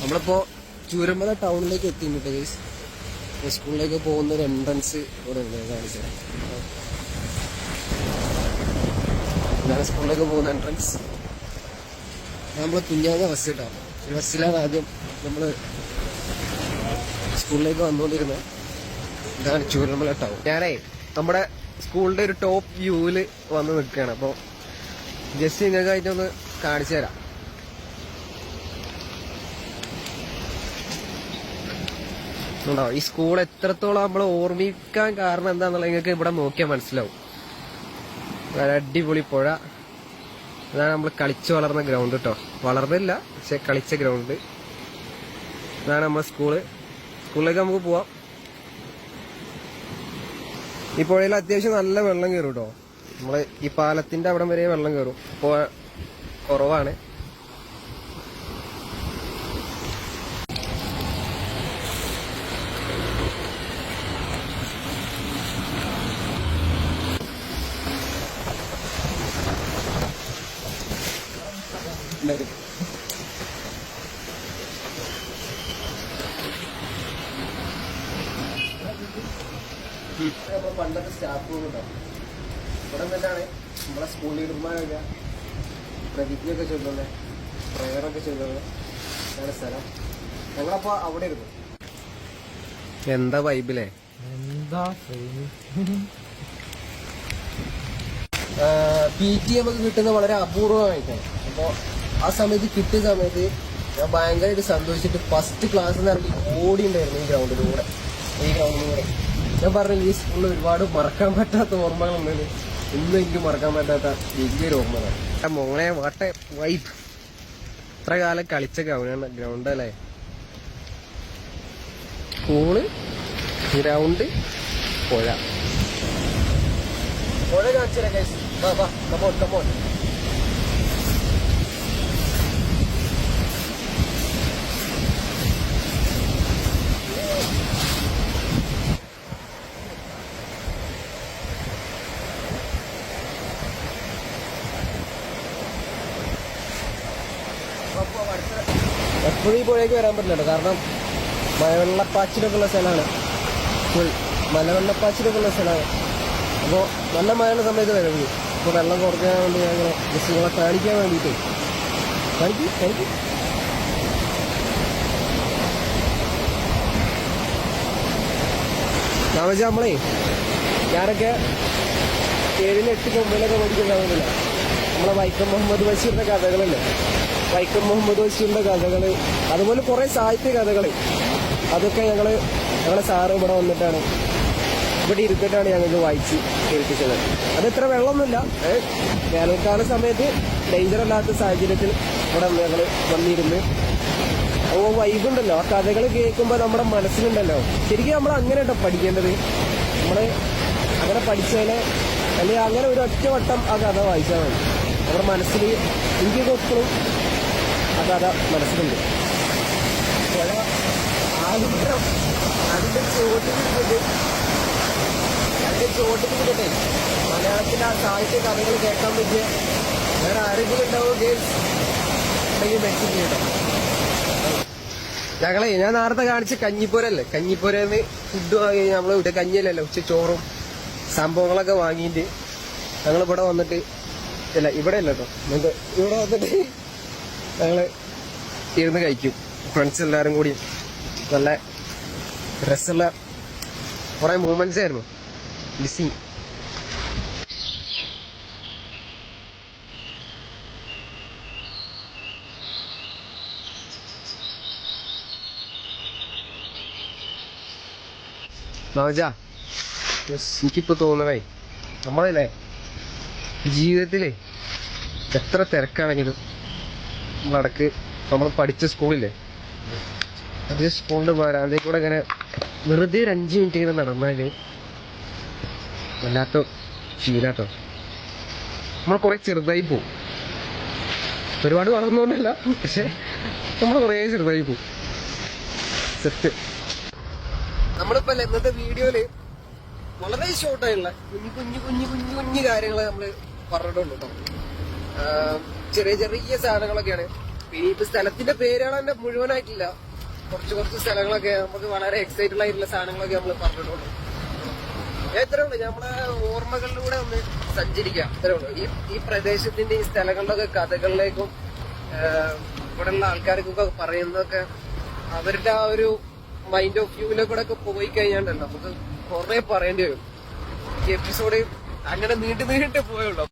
നമ്മളിപ്പോ ചൂരമ്പല ടൗണിലേക്ക് എത്തിയിട്ടുണ്ട് ഗൈസ് സ്കൂളിലേക്ക് പോകുന്ന ഒരു എൻട്രൻസ് ഇവിടെ ഉണ്ട് കാണിച്ചത് സ്കൂളിലേക്ക് പോകുന്ന എൻട്രൻസ് നമ്മൾ കുഞ്ഞാക ബസ് കിട്ടാം. ഈ ബസ്സിലാണ് ആദ്യം നമ്മൾ സ്കൂളിലേക്ക് വന്നുകൊണ്ടിരുന്നത്. ഇതാണ് ചൂരമ്പല ടൗൺ ഞാനേ നമ്മുടെ സ്കൂളിന്റെ ഒരു ടോപ്പ് വ്യൂവിൽ വന്ന് നിൽക്കുകയാണ്. അപ്പോൾ ജസ്റ്റ് നിങ്ങൾക്ക് അതിനൊന്ന് കാണിച്ചു തരാം. ഉണ്ടോ ഈ സ്കൂൾ എത്രത്തോളം നമ്മൾ ഓർമ്മിക്കാൻ കാരണം എന്താന്നുള്ള നിങ്ങൾക്ക് ഇവിടെ നോക്കിയാൽ മനസ്സിലാവും. അടിപൊളി പുഴ. അതാണ് നമ്മൾ കളിച്ചു വളർന്ന ഗ്രൗണ്ട് കേട്ടോ വളർന്നില്ല പക്ഷെ കളിച്ച ഗ്രൗണ്ട് ഇതാണ് നമ്മുടെ സ്കൂൾ സ്കൂളിലേക്ക് നമുക്ക് പോവാം. ഈ പുഴയിൽ അത്യാവശ്യം നല്ല വെള്ളം കയറും കേട്ടോ നമ്മൾ ഈ പാലത്തിന്റെ അവിടം വരെ വെള്ളം കയറും ഇപ്പൊ കുറവാണ്. നമ്മൾ പണ്ടത്തെ സ്റ്റാഫ് റൂം ഉണ്ടാവും. ഇവിടെ തന്നെയാണ് നമ്മളെ സ്കൂൾ ലീഡർമാരൊക്കെ പ്രതിജ്ഞയൊക്കെ ചൊല്ലുന്നത് പ്രയറൊക്കെ ചൊല്ലുന്നത് ആണ് സ്ഥലം. ഞങ്ങളപ്പോ അവിടെ ഇരുന്നു. എന്താ വൈബിലേ എന്താ പി ടി എം ഒക്കെ കിട്ടുന്നത് വളരെ അപൂർവമായിട്ടാണ്. അപ്പോൾ ആ സമയത്ത് കിട്ടിയ സമയത്ത് ഞാൻ ഭയങ്കരമായിട്ട് സന്തോഷിച്ചിട്ട് ഫസ്റ്റ് ക്ലാസ് ഇറങ്ങി ഓടി ഉണ്ടായിരുന്നു ഈ ഗ്രൗണ്ടിലൂടെ ഈ ഗ്രൗണ്ടിലൂടെ ഞാൻ പറഞ്ഞു ഈ സ്കൂളിൽ ഒരുപാട് മറക്കാൻ പറ്റാത്ത ഓർമ്മകളുണ്ടെന്ന് ഇന്നും എനിക്ക് മറക്കാൻ പറ്റാത്ത വലിയൊരു ഓർമ്മകളാണ് മോനെ വാട്ടെ വൈഫ് ഇത്ര കാലം കളിച്ച ഗ്രൗണ്ടാണ് ഗ്രൗണ്ട് അല്ലേ? സ്കൂൾ ഗ്രൗണ്ട് പുഴ. പുഴ കാണിച്ചു വാ കമോൺ കമോൺ എപ്പോഴും ഈ പുഴയ്ക്ക് വരാൻ പറ്റില്ല കാരണം മഴവെള്ളപ്പാച്ചിലൊക്കെ ഉള്ള സ്ഥലമാണ്. ഫുൾ മലവെള്ളപ്പാച്ചിലൊക്കെ ഉള്ള സ്ഥലമാണ്. അപ്പോൾ നല്ല മഴയുള്ള സമയത്ത് വരവ് അപ്പോൾ വെള്ളം കുറയ്ക്കാൻ വേണ്ടി ഞങ്ങൾ നിങ്ങളെ കാണിക്കാൻ വേണ്ടിയിട്ട്. കാണിക്കും കാണിക്കും വെച്ചാൽ നമ്മളേ ഞാനൊക്കെ ഏഴിലെട്ട് കൊമ്പിലൊക്കെ പഠിക്കുന്നുണ്ടാവുന്നില്ല നമ്മളെ വൈക്കം മുഹമ്മദ് ബഷീറിന്റെ കഥകളില്ലേ വൈക്കം മുഹമ്മദ് ബഷീറിന്റെ കഥകൾ അതുപോലെ കുറെ സാഹിത്യ കഥകൾ. അതൊക്കെ ഞങ്ങൾ ഞങ്ങളെ സാറ് ഇവിടെ വന്നിട്ടാണ്. ഇവിടെ ഇരുത്തിട്ടാണ് ഞങ്ങൾക്ക് വായിച്ച് കേൾപ്പിച്ചത്. അത് ഇത്ര വെള്ളമൊന്നുമില്ല വേനൽക്കാല സമയത്ത് ഡേഞ്ചർ അല്ലാത്ത സാഹചര്യത്തിൽ ഇവിടെ ഞങ്ങൾ വന്നിരുന്ന്. അപ്പോൾ വൈബുണ്ടല്ലോ ആ കഥകൾ കേൾക്കുമ്പോൾ നമ്മുടെ മനസ്സിലുണ്ടല്ലോ. ശരിക്കും നമ്മൾ അങ്ങനെ കേട്ടോ പഠിക്കേണ്ടത്. നമ്മൾ അങ്ങനെ പഠിച്ചാലേ അല്ലെങ്കിൽ അങ്ങനെ ഒരു ഒറ്റ വട്ടം ആ കഥ വായിച്ചാൽ മതി. നമ്മുടെ മനസ്സിൽ എനിക്കൊക്കെ എപ്പോഴും കഥ മനസ്സിലുണ്ട്. പുഴ ആയിരം അതിന്റെ ചോട്ടിൽ നിന്നിട്ട് അതിന്റെ ചോട്ടിൽ നിന്നിട്ടേ മലയാളത്തിലെ ആ സാഹിത്യ കഥകൾ കേൾക്കാൻ പറ്റിയ വേറെ ആരെങ്കിലും ഉണ്ടാവും ഗേൾസ്? ഉണ്ടെങ്കിൽ ഞങ്ങളെ ഞാൻ നേരത്തെ കാണിച്ച കഞ്ഞിപ്പുരല്ലേ? കഞ്ഞിപ്പുരന്ന് ഫുഡ് വാങ്ങി നമ്മൾ ഇവിടെ കഞ്ഞിയല്ലല്ലോ ഉച്ച ചോറും സംഭവങ്ങളൊക്കെ വാങ്ങിയിട്ട് ഞങ്ങൾ ഇവിടെ വന്നിട്ട് ഇല്ല ഇവിടെ അല്ല കേട്ടോ ഇവിടെ വന്നിട്ട് ഞങ്ങൾ ഇരുന്ന് കഴിക്കും. ഫ്രണ്ട്സ് എല്ലാവരും കൂടി നല്ല രസമുള്ള കുറെ മൂമെന്റ്സ് ആയിരുന്നു. ബിസി നവജാ എനിക്കിപ്പോ തോന്നണേ നമ്മളല്ലേ ജീവിതത്തിലെ എത്ര തിരക്കാണെങ്കിലും നടക്ക്. നമ്മൾ പഠിച്ച സ്കൂളില്ലേ? അതേ സ്കൂളിന്റെ വരാതെ കൂടെ ഇങ്ങനെ വെറുതെ ഒരു അഞ്ച് മിനിറ്റ് ഇങ്ങനെ നടന്നാൽ വല്ലാത്ത ശീലാട്ടോ. നമ്മൾ കുറെ ചെറുതായി പോവും. ഒരുപാട് വളർന്നുകൊണ്ടല്ല പക്ഷെ നമ്മൾ കുറെ ചെറുതായി പോവും. സെറ്റ് നമ്മളിപ്പോ ഇന്നത്തെ വീഡിയോയിൽ വളരെ ഷോർട്ടായുള്ള കുഞ്ഞു കുഞ്ഞു കുഞ്ഞു കുഞ്ഞു കുഞ്ഞു കാര്യങ്ങൾ നമ്മൾ പറഞ്ഞിട്ടുണ്ട് കേട്ടോ ചെറിയ ചെറിയ സാധനങ്ങളൊക്കെയാണ്. പിന്നെ ഇപ്പൊ സ്ഥലത്തിന്റെ പേരുകൾ തന്നെ മുഴുവനായിട്ടില്ല. കുറച്ച് കുറച്ച് സ്ഥലങ്ങളൊക്കെ നമുക്ക് വളരെ എക്സൈറ്റഡ് ആയിട്ടുള്ള സാധനങ്ങളൊക്കെ നമ്മൾ പറഞ്ഞിട്ടുണ്ട് എത്ര ഉള്ളു. നമ്മളെ ഓർമ്മകളിലൂടെ ഒന്ന് സഞ്ചരിക്കാം. ഇത്രേ ഉള്ളൂ. ഈ ഈ പ്രദേശത്തിന്റെ ഈ സ്ഥലങ്ങളുടെ ഒക്കെ കഥകളിലേക്കും ഇവിടെയുള്ള ആൾക്കാർക്കൊക്കെ പറയുന്നതൊക്കെ അവരുടെ ആ ഒരു മൈൻഡ് ഓഫ് വ്യൂവിലെ കൂടെ ഒക്കെ പോയി കഴിഞ്ഞാണ്ടല്ലോ നമുക്ക് കുറെ പറയേണ്ടി വരും. ഈ എപ്പിസോഡ് അങ്ങനെ നീണ്ടു നീണ്ടു പോയുള്ളൂ